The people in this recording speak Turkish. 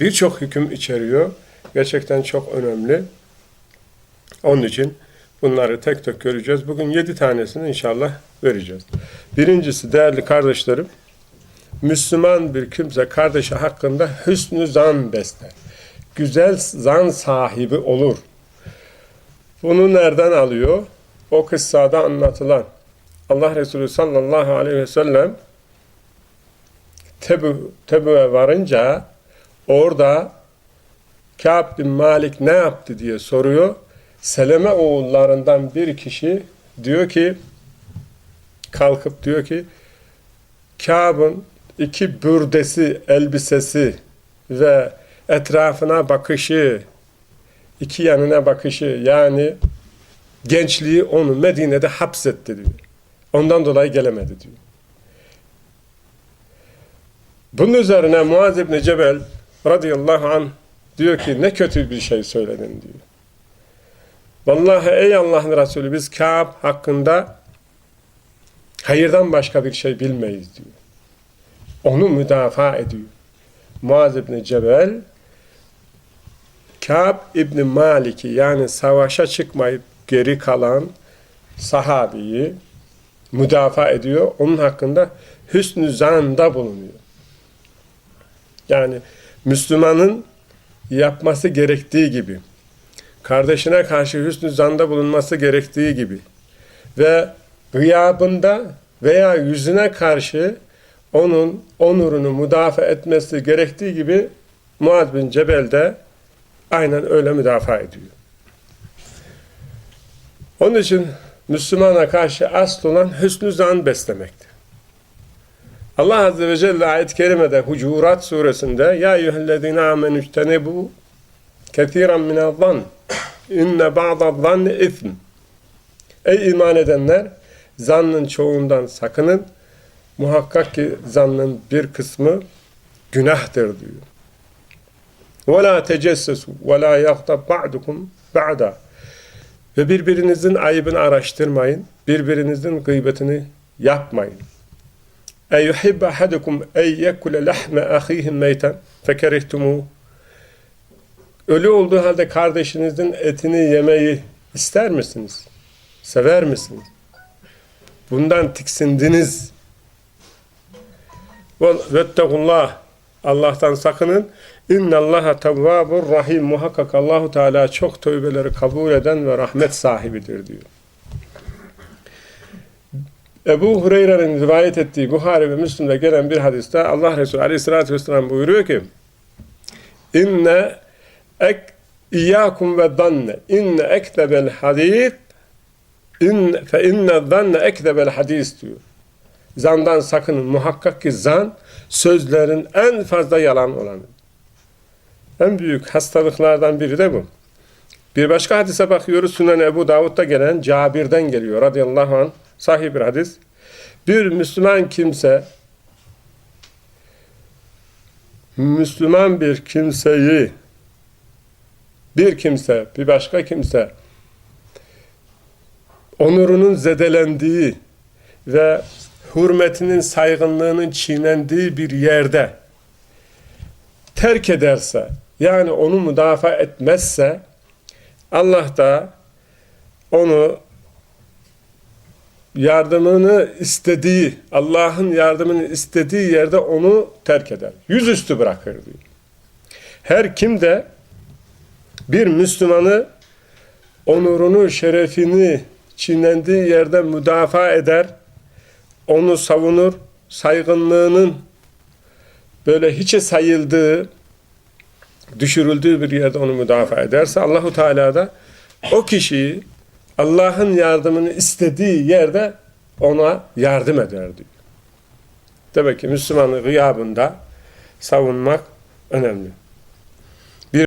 birçok hüküm içeriyor. Gerçekten çok önemli. Onun için bunları tek tek göreceğiz. Bugün yedi tanesini inşallah vereceğiz. Birincisi değerli kardeşlerim, Müslüman bir kimse kardeşi hakkında hüsnü zan besler. Güzel zan sahibi olur. Bunu nereden alıyor? O kıssada anlatılan. Allah Resulü sallallahu aleyhi ve sellem Tebu'ya varınca orada Kâb bin Malik ne yaptı diye soruyor. Seleme oğullarından bir kişi diyor ki kalkıp diyor ki Kâb'ın iki bürdesi, elbisesi ve etrafına bakışı, iki yanına bakışı yani gençliği onu Medine'de hapsetti diyor. Ondan dolayı gelemedi diyor. Bunun üzerine Muaz İbni Cebel radıyallahu anh diyor ki ne kötü bir şey söyledin diyor. Vallahi ey Allah'ın Resulü biz Kâb hakkında hayırdan başka bir şey bilmeyiz diyor. Onu müdafaa ediyor. Muaz İbni Cebel Kâb İbni Malik'i yani savaşa çıkmayıp geri kalan sahabiyi müdafaa ediyor. Onun hakkında hüsnü zanda bulunuyor. Yani Müslümanın yapması gerektiği gibi, kardeşine karşı hüsnü zanda bulunması gerektiği gibi ve gıyabında veya yüzüne karşı onun onurunu müdafaa etmesi gerektiği gibi Muaz bin Cebel de aynen öyle müdafaa ediyor. Onun için Müslümana karşı asıl olan hüsnü zan beslemektir. Allah Azze ve Celle ayet-i kerimede Hucurat suresinde Ya eyyühellezine amenü ictenebu kethiren minel-zan inne ba'da'z-zanni ithm Ey iman edenler zannın çoğundan sakının muhakkak ki zannın bir kısmı günahtır diyor. وَلَا تَجَسَّسُوا وَلَا يَغْتَبْ بَعْدُكُمْ بَعْدًا Ve birbirinizin ayıbını araştırmayın, birbirinizin gıybetini yapmayın. اَيُحِبَّ اَحَدُكُمْ اَيْ يَكُلَ لَحْمَ اَخِيهِ مَيْتًا فَكَرِهْتُمُوا Ölü olduğu halde kardeşinizin etini yemeyi ister misiniz? Sever misiniz? Bundan tiksindiniz. Vettekullah Allah'tan sakının. İnnallaha tevvabur rahim. Muhakkak Allahu Teala çok tövbeleri kabul eden ve rahmet sahibidir diyor. Ebu Hureyre'nin rivayet ettiği Buhari ve Müslim'de gelen bir hadiste Allah Resulü Aleyhisselatü Vesselam buyuruyor ki İnne ek İyyâkum ve danne inne ekdebel hadis in fe inne zanne ekdebel hadis diyor. Zandan sakının. Muhakkak ki zan sözlerin en fazla yalan olanı. En büyük hastalıklardan biri de bu. Bir başka hadise bakıyoruz. Sünen Ebu Davud'da gelen Cabir'den geliyor radıyallahu anh. Sahih bir hadis. Bir Müslüman kimse Müslüman bir kimseyi bir kimse, bir başka kimse onurunun zedelendiği ve hürmetinin, saygınlığının çiğnendiği bir yerde terk ederse, yani onu müdafaa etmezse, Allah da onu yardımını istediği, Allah'ın yardımını istediği yerde onu terk eder. Yüzüstü bırakır diyor. Her kim de bir Müslümanı onurunu, şerefini çiğnendiği yerde müdafaa eder, onu savunur, saygınlığının böyle hiçe sayıldığı, düşürüldüğü bir yerde onu müdafaa ederse Allahu Teala da o kişiyi Allah'ın yardımını istediği yerde ona yardım eder diyor. Demek ki Müslümanın gıyabında savunmak önemli.